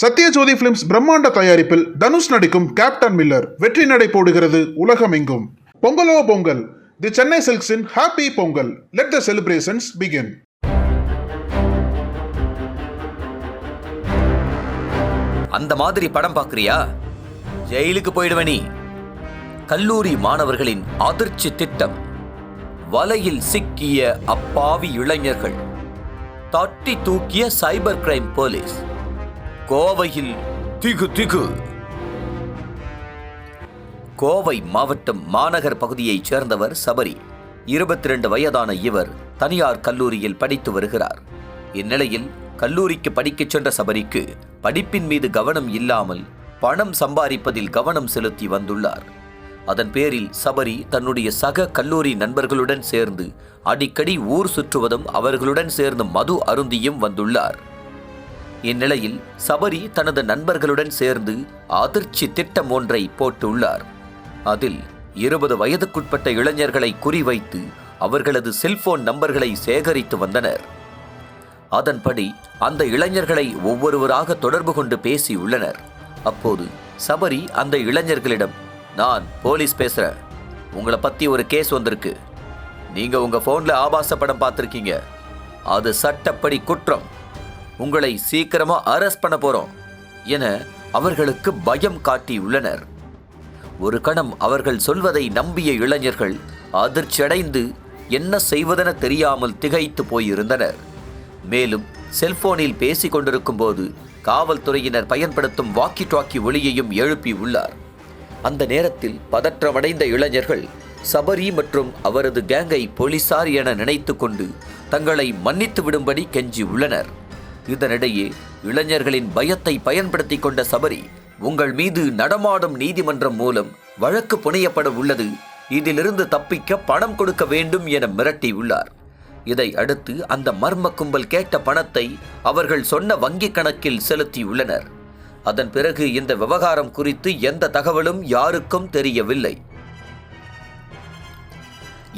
Sathyajothi films பிரம்மாண்ட தயாரிப்பில் தனுஷ் நடிக்கும் கேப்டன் மில்லர் வெற்றி நடை போடுகிறது உலகமெங்கும். பொங்கலோ Pongal. The Chennai சில்க்ஸின் happy Pongal let the celebrations begin அந்த மாதிரி படம் பார்க்குறியா ஜெயிலுக்கு போயிடுவ நீ. கல்லூரி மாணவர்களின் அதிர்ச்சி திட்டம். வலையில் சிக்கிய அப்பாவி இளைஞர்கள். தட்டி தூக்கிய சைபர் கிரைம் போலீஸ். கோவையில் திகு திகு. கோவை மாவட்டம் மாநகர் பகுதியைச் சேர்ந்தவர் சபரி. இருபத்தி ரெண்டு வயதான இவர் தனியார் கல்லூரியில் படித்து வருகிறார். இந்நிலையில் கல்லூரிக்கு படிக்கச் சென்ற சபரிக்கு படிப்பின் மீது கவனம் இல்லாமல் பணம் சம்பாதிப்பதில் கவனம் செலுத்தி வந்துள்ளார். அதன் பேரில் சபரி தன்னுடைய சக கல்லூரி நண்பர்களுடன் சேர்ந்து அடிக்கடி ஊர் சுற்றுவதும் அவர்களுடன் சேர்ந்து மது அருந்தியும் வந்துள்ளார். இந்நிலையில் சபரி தனது நண்பர்களுடன் சேர்ந்து அதிர்ச்சி திட்டம் ஒன்றை போட்டுள்ளார். அதில் இருபது வயதுக்குட்பட்ட இளைஞர்களை குறிவைத்து அவர்களது செல்போன் நம்பர்களை சேகரித்து வந்தனர். அதன்படி அந்த இளைஞர்களை ஒவ்வொருவராக தொடர்பு கொண்டு பேசியுள்ளனர் அப்போது சபரி அந்த இளைஞர்களிடம் நான் போலீஸ் பேசுகிறேன் உங்களை பற்றி ஒரு கேஸ் வந்திருக்கு. நீங்கள் உங்கள் ஃபோனில் ஆபாச படம் பார்த்துருக்கீங்க. அது சட்டப்படி குற்றம். உங்களை சீக்கிரமா அரெஸ்ட் பண்ண போறோம் என அவர்களுக்கு பயம் காட்டியுள்ளனர் ஒரு கணம் அவர்கள் சொல்வதை நம்பிய இளைஞர்கள் அதிர்ச்சியடைந்து என்ன செய்வதென தெரியாமல் திகைத்து போயிருந்தனர். மேலும் செல்போனில் பேசிக் கொண்டிருக்கும் போது காவல்துறையினர் பயன்படுத்தும் வாக்கி டாக்கி ஒளியையும் எழுப்பி உள்ளார். அந்த நேரத்தில் பதற்றமடைந்த இளைஞர்கள் சபரி மற்றும் அவரது கேங்கை போலீசார் என நினைத்து கொண்டு தங்களை மன்னித்து விடும்படி கெஞ்சி உள்ளனர். இதனிடையே இளைஞர்களின் பயத்தை பயன்படுத்தி கொண்ட சபரி உங்கள் மீது நடமாடும் நீதிமன்றம் மூலம் வழக்கு புனையப்பட உள்ளது. இதிலிருந்து தப்பிக்க பணம் கொடுக்க வேண்டும் என மிரட்டியுள்ளார். இதை அடுத்து அந்த மர்ம கும்பல் கேட்ட பணத்தை அவர்கள் சொன்ன வங்கிக் கணக்கில் செலுத்தியுள்ளனர். அதன் பிறகு இந்த விவகாரம் குறித்து எந்த தகவலும் யாருக்கும் தெரியவில்லை.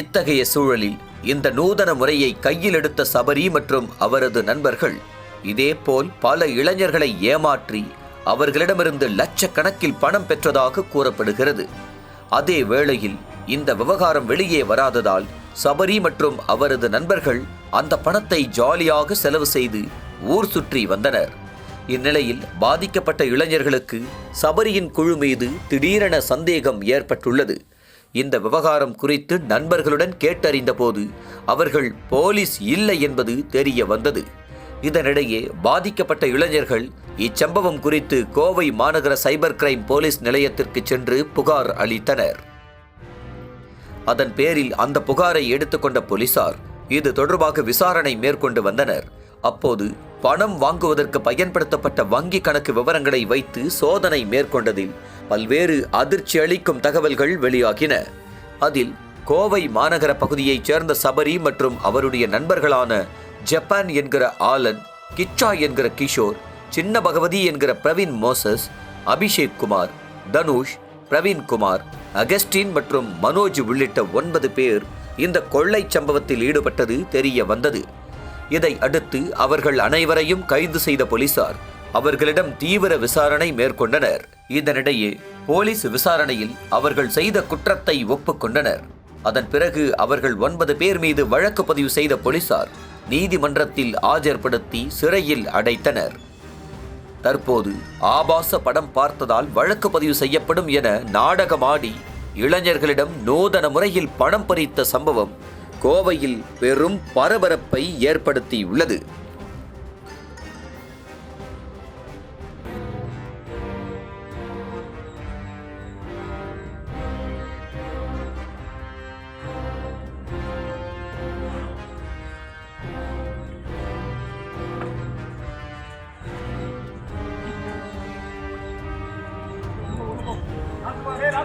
இத்தகைய சூழலில் இந்த நூதன முறையை கையில் எடுத்த சபரி மற்றும் அவரது நண்பர்கள் இதேபோல் பல இளைஞர்களை ஏமாற்றி அவர்களிடமிருந்து லட்சக்கணக்கில் பணம் பெற்றதாக கூறப்படுகிறது. அதே வேளையில் இந்த விவகாரம் வெளியே வராததால் சபரி மற்றும் அவரது நண்பர்கள் அந்த பணத்தை ஜாலியாக செலவு செய்து ஊர் சுற்றி வந்தனர். இந்நிலையில் பாதிக்கப்பட்ட இளைஞர்களுக்கு சபரியின் குழு மீது திடீரென சந்தேகம் ஏற்பட்டுள்ளது. இந்த விவகாரம் குறித்து நண்பர்களுடன் கேட்டறிந்தபோது அவர்கள் போலீஸ் இல்லை என்பது தெரிய வந்தது. இதனிடையே பாதிக்கப்பட்ட இளைஞர்கள் இச்சம்பவம் குறித்து கோவை மாநகர சைபர் கிரைம் போலீஸ் நிலையத்திற்கு சென்று புகார் அளித்தனர். அதன் பேரில் அந்த புகாரை எடுத்துக்கொண்ட போலீசார் இது தொடர்பாக விசாரணை மேற்கொண்டு வந்தனர். அப்போது பணம் வாங்குவதற்கு பயன்படுத்தப்பட்ட வங்கி கணக்கு விவரங்களை வைத்து சோதனை மேற்கொண்டதில் பல்வேறு அதிர்ச்சி அளிக்கும் தகவல்கள் வெளியாகின. அதில் கோவை மாநகர பகுதியைச் சேர்ந்த சபரி மற்றும் அவருடைய நண்பர்களான ஜப்பான் என்கிற ஆலன் கிச்சா என்கிற கிஷோர் சின்ன பகவதி என்கிற பிரவீன் மோசஸ் அபிஷேக் குமார் தனுஷ் பிரவீன் குமார் அகஸ்டின் மற்றும் மனோஜ் உள்ளிட்ட ஒன்பது பேர் இந்த கொள்ளை சம்பவத்தில் ஈடுபட்டது தெரிய வந்தது. இதை அடுத்து அவர்கள் அனைவரையும் கைது செய்த போலீசார் அவர்களிடம் தீவிர விசாரணை மேற்கொண்டனர். இதனிடையே போலீஸ் விசாரணையில் அவர்கள் செய்த குற்றத்தை ஒப்புக்கொண்டனர் அதன் பிறகு அவர்கள் ஒன்பது பேர் மீது வழக்கு பதிவு செய்த போலீசார் நீதிமன்றத்தில் ஆஜர்படுத்தி சிறையில் அடைத்தனர். தற்போது ஆபாச படம் பார்த்ததால் வழக்கு பதிவு செய்யப்படும் என நாடகமாடி இளைஞர்களிடம் நூதன முறையில் பணம் பறித்த சம்பவம் கோவையில் பெரும் பரபரப்பை ஏற்படுத்தியுள்ளது.